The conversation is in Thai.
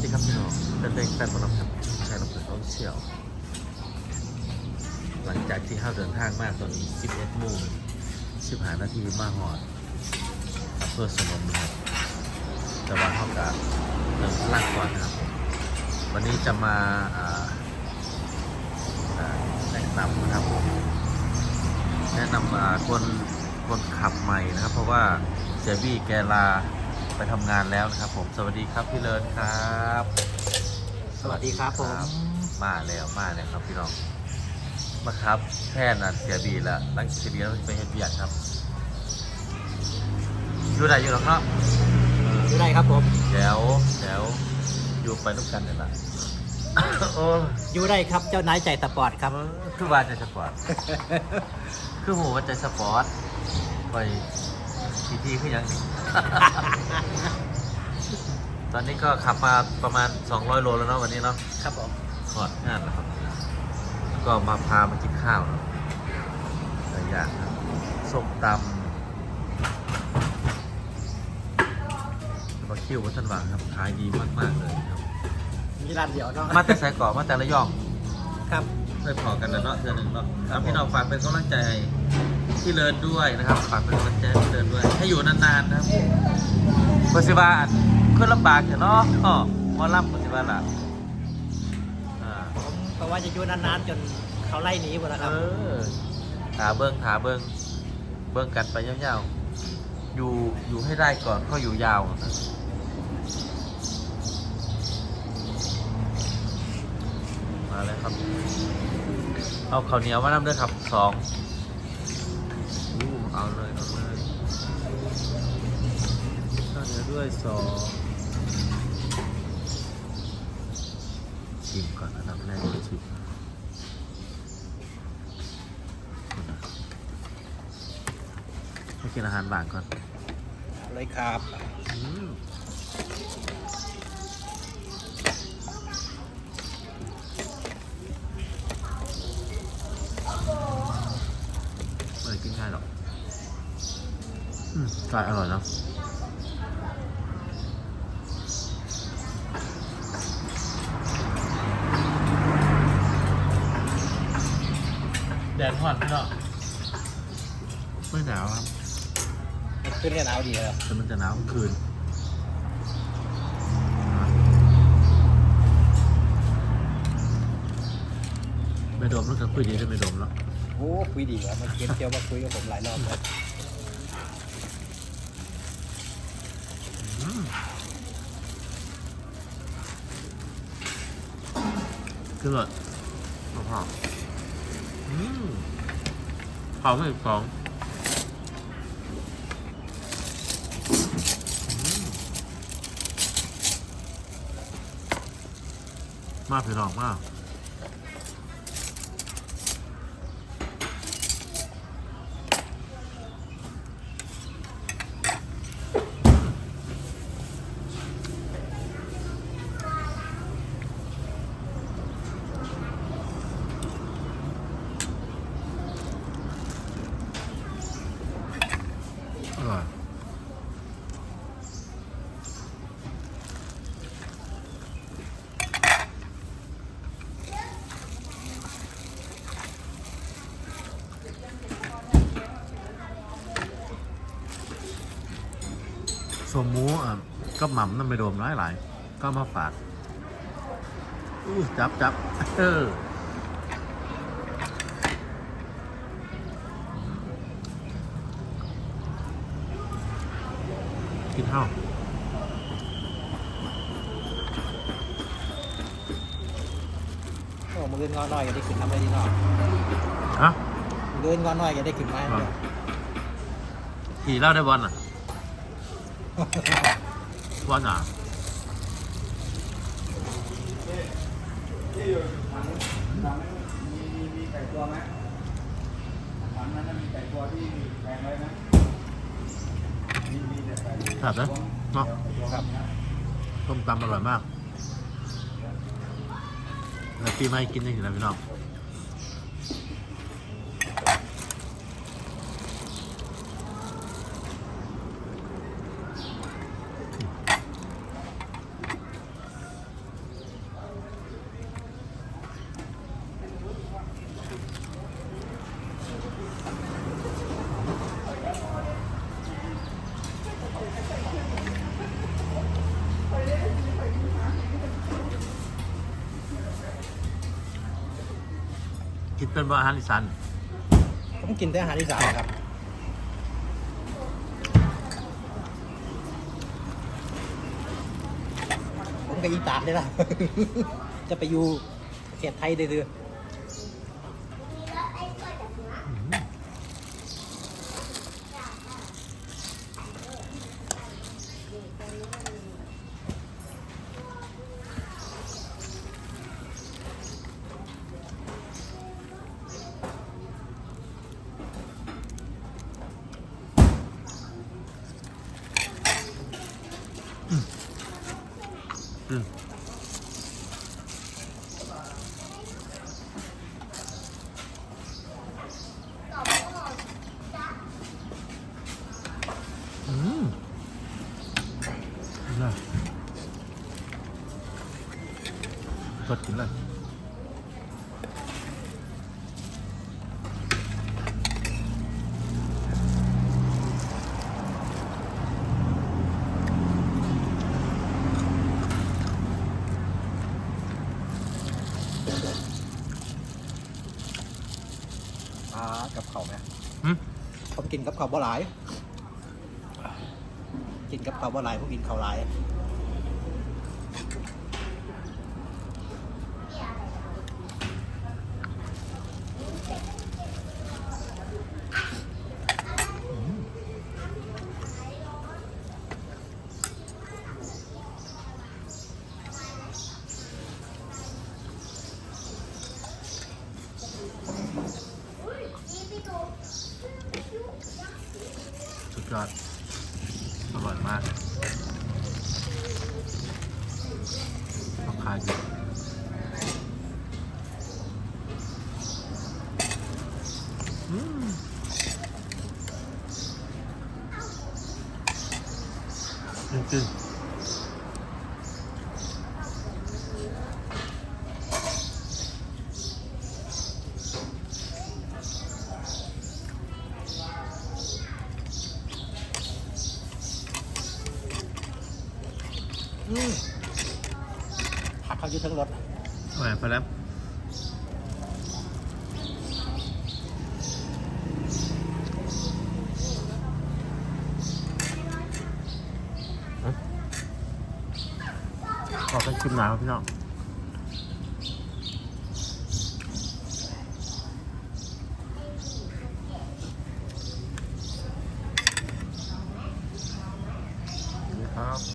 สดีครับพี่น้องเป็นเพลงแฟนบอลครับใช้ลำเพลินเขาเชี่ยวหลังจากที่เข้าเดินทางมากตอนนี้11โมง15นาทีมาหอดอำเภอสนมนะครับแต่ว่าเขากับเดินพลังก่อนนะครับผมวันนี้จะมาแนะนำนะครับผมแนะนำคนคนขับใหม่นะครับ เพราะว่าเจบี้แกลา ไปทำงานแล้วนะครับผมสวัสดีครับพี่เลินครับสวัสดีครับผมมาแล้วมาแล้วครับพี่น้องมาครับแค่นั้นเสียบีแล้วหลังเสียบีแล้วไปเฮ็ดเบียดครับ อยู่ไหนอยู่หรอกเนาะอยู่ได้ครับผมเดี๋ยวเดี๋ยวอยู่ไปทุกกันเนี่ยละโอ้อยู่ได้ครับเจ้านายใจสปอร์ตครับคือว่าใจสปอร์ตคือหูว่าใจสปอร์ตไปทีทีคือหยัง ตอนนี้ก็ขับมาประมาณ 200 โลแล้วเนาะวันนี้เนาะครับผมถอดงานแล้วครับ ก็มาพามากินข้าวเนาะหลายอย่างครับส้มตำบาคิววัฒนหวังครับ ขายดีมากๆเลยครับ มีร้านเดียวเนาะมาแต่สายเกาะมาแต่ละย่องครับเคยพอกันแล้วเนาะเทือหนึ่งเนาะครับพี่น้องฝากเป็นกำลังใจให้ พี่เลินด้วยนะครับฝากเป็นกำลังใจให้พี่เลินด้วย ให้อยู่นานๆนะครับปฏิบัติขึ้นลำบากเถอะเนาะอ๋อหมอลำปฏิบัติละอ่าผมก็ว่าจะอยู่นานๆจนเขาไล่หนีหมดแล้วคเอรับ อถาเบิ้งถาเบิ้งเบิ้งกันไปยาวๆอยู่อยู่ให้ได้ก่อนก็อยู่ยาวนะมาเลยครับ เอาข้าวเหนียวมานำด้วยครับสองอู้ เอาเลยเอาเลยข้าวเหนียวด้วยสองชิมก่อนอันดับแรกชิมให้กินอาหารบางก่อนเลยครับ ไม่ได้กินง่ายหรอก อืม ไก่อร่อยเนอะแดดฮอตเนาะไม่หนาวครับ ขึ้นกันหนาวดีครับแต่มันจะหนาวกลางคืนไม่ดมแล้วก็คุยดีได้ไม่ดมแล้ว โอ้คุยดีครับมาเกมเที่ยวมาคุยกับผมหลายรอบแล้ว ขึ้นเลยมะพร้าวอืมเผาไม่อีกสองอืมมากพี่น้องมาก สมหมูอะก็หม่ำน้ำไม่โดมหลายหลายๆก็มาฝากอู้จับจับเออกินข้าวโอ้มือเงินงอน้อยก็ได้ขึ้นทำอะไรดีเนาะฮะมือเงินงอน้อยก็ได้ขึ้นมาอะขี่เหล่าได้บอลอะ บอลอะมีมีมีไก่ตัวไหมถังนั้นนะมีไก่ตัวที่แพงไว้นะมีมีแต่ไก่ครับนะเนาะครับต้มตำอร่อยมากแล้วปีใหม่กินได้ถึงแล้วพี่น้อง เป็นว่าอาหารอีสานผมกินแต่อาหารอีสานครับผมกับอีตาดเลยล่ะ จะไปอยู่เขตไทยเดือ มอืมน่าสดกินเลย ๆอ่ากับเขาวไหม หืม ผม กินกับเขาวบ่หลาย กินกับเขาวบ่หลายผมกินเขาวหลาย สุดยอด อร่อยมากราคาดีอืม จริงๆอืมผักเขาอยู่ทั้งรถแหมพอแล้ว ขอไปชิมหน่อยครับพี่น้อง